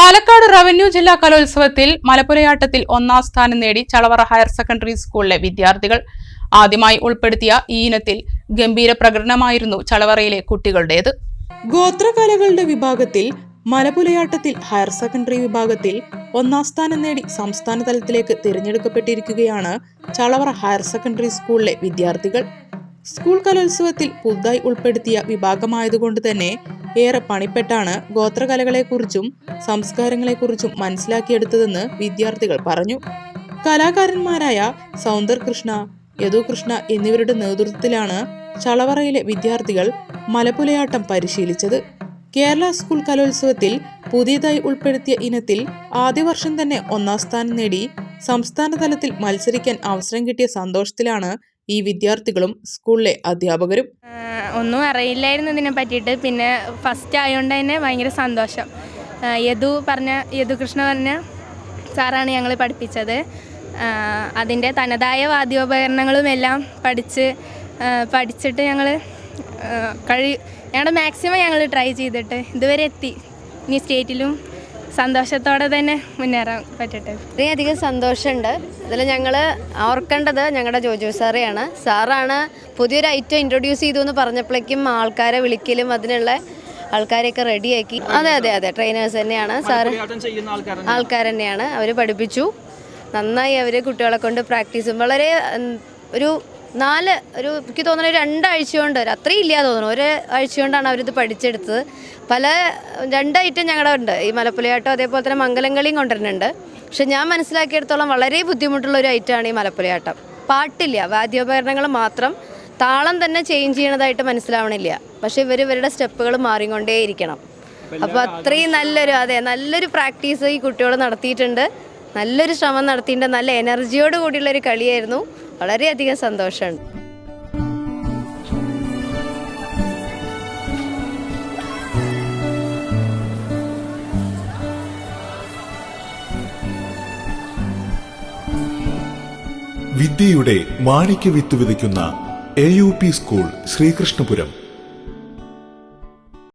Palakkad revenue ജില്ലാ കലോത്സവത്തിൽ മലപ്പുരയാട്ടത്തിൽ ഒന്നാം സ്ഥാനം നേടി ചളവറ ഹയർ സെക്കൻഡറി സ്കൂളിലെ വിദ്യാർത്ഥികൾ. ആദ്യമായി ഉൾപ്പെടുത്തിയ ഈ ഇനത്തിൽ ഗംഭീര പ്രകടനമായിരുന്നു ചളവറയിലെ കുട്ടികളുടേത്. ഗോത്രകലകളുടെ വിഭാഗത്തിൽ മലപുലയാട്ടത്തിൽ ഹയർ സെക്കൻഡറി വിഭാഗത്തിൽ ഒന്നാം സ്ഥാനം നേടി സംസ്ഥാന തലത്തിലേക്ക് തിരഞ്ഞെടുക്കപ്പെട്ടിരിക്കുകയാണ് ചളവറ ഹയർ സെക്കൻഡറി സ്കൂളിലെ വിദ്യാർത്ഥികൾ. സ്കൂൾ കലോത്സവത്തിൽ പുതുതായി ഉൾപ്പെടുത്തിയ വിഭാഗമായതുകൊണ്ട് തന്നെ ഏറെ പണിപ്പെട്ടാണ് ഗോത്രകലകളെക്കുറിച്ചും സംസ്കാരങ്ങളെക്കുറിച്ചും മനസ്സിലാക്കിയെടുത്തതെന്ന് വിദ്യാർത്ഥികൾ പറഞ്ഞു. കലാകാരന്മാരായ സൗന്ദർ കൃഷ്ണ യദുകൃഷ്ണ എന്നിവരുടെ നേതൃത്വത്തിലാണ് ചളവറയിലെ വിദ്യാർത്ഥികൾ മലപ്പുലയാട്ടം പരിശീലിച്ചത്. കേരള സ്കൂൾ കലോത്സവത്തിൽ പുതിയതായി ഉൾപ്പെടുത്തിയ ഇനത്തിൽ ആദ്യ വർഷം തന്നെ ഒന്നാം സ്ഥാനം നേടി സംസ്ഥാന തലത്തിൽ മത്സരിക്കാൻ അവസരം കിട്ടിയ സന്തോഷത്തിലാണ് ഈ വിദ്യാർത്ഥികളും സ്കൂളിലെ അധ്യാപകരും ഒന്നും അറിയില്ലായിരുന്നു ഇതിനെ പറ്റിയിട്ട്. പിന്നെ ഫസ്റ്റ് ആയതുകൊണ്ട് തന്നെ ഭയങ്കര സന്തോഷം. യദു പറഞ്ഞ യദു കൃഷ്ണ പറഞ്ഞ സാറാണ് ഞങ്ങൾ പഠിപ്പിച്ചത്. അതിന്റെ തനതായ വാദ്യോപകരണങ്ങളും എല്ലാം പഠിച്ച് പഠിച്ചിട്ട് ഞങ്ങൾ കഴി ഞങ്ങളുടെ മാക്സിമം ഞങ്ങൾ ട്രൈ ചെയ്തിട്ട് ഇതുവരെ എത്തി. ഇനി സ്റ്റേറ്റിലും സന്തോഷത്തോടെ തന്നെ മുന്നേറാൻ പറ്റട്ടെ. ഇത്രയധികം സന്തോഷമുണ്ട്. ഇതിൽ ഞങ്ങൾ ഓർക്കേണ്ടത് ഞങ്ങളുടെ ജോജു സാറെയാണ്. സാറാണ് പുതിയൊരു ഐറ്റം ഇൻട്രൊഡ്യൂസ് ചെയ്തു എന്ന് പറഞ്ഞപ്പോഴേക്കും ആൾക്കാരെ വിളിക്കലും അതിനുള്ള ആൾക്കാരെയൊക്കെ റെഡിയാക്കി. അതെ അതെ അതെ ട്രെയിനേഴ്സ് തന്നെയാണ്. സാറ് ആൾക്കാർ തന്നെയാണ്. അവർ പഠിപ്പിച്ചു. നന്നായി അവർ കുട്ടികളെ കൊണ്ട് പ്രാക്ടീസും വളരെ ഒരു നാല് ഒരു എനിക്ക് തോന്നുന്നു രണ്ടാഴ്ച കൊണ്ട് ഒരു അത്രയും ഇല്ല തോന്നുന്നു. ഒരു ആഴ്ച കൊണ്ടാണ് അവരിത് പഠിച്ചെടുത്തത്. പല രണ്ട് ഐറ്റം ഞങ്ങളുടെ ഉണ്ട്. ഈ മലപ്പുലയാട്ടം അതേപോലെ തന്നെ മംഗലങ്കളിയും കൊണ്ടുവരുന്നുണ്ട്. പക്ഷെ ഞാൻ മനസ്സിലാക്കിയെടുത്തോളം വളരെ ബുദ്ധിമുട്ടുള്ള ഒരു ഐറ്റമാണ് ഈ മലപ്പുലയാട്ടം. പാട്ടില്ല. വാദ്യോപകരണങ്ങൾ മാത്രം താളം തന്നെ ചേഞ്ച് ചെയ്യണതായിട്ട് മനസ്സിലാവണില്ല. പക്ഷെ ഇവർ ഇവരുടെ സ്റ്റെപ്പുകൾ മാറിക്കൊണ്ടേയിരിക്കണം അപ്പോൾ അത്രയും നല്ലൊരു അതെ നല്ലൊരു പ്രാക്ടീസ് ഈ കുട്ടികൾ നടത്തിയിട്ടുണ്ട്. നല്ലൊരു ശ്രമം നടത്തിയിട്ടുണ്ട്. നല്ല എനർജിയോട് കൂടിയുള്ള ഒരു കളിയായിരുന്നു. വളരെയധികം സന്തോഷമുണ്ട്. വിദ്യയുടെ മാണിക്യ വിത്ത് വിതയ്ക്കുന്ന A U P school Sreekrishnapuram.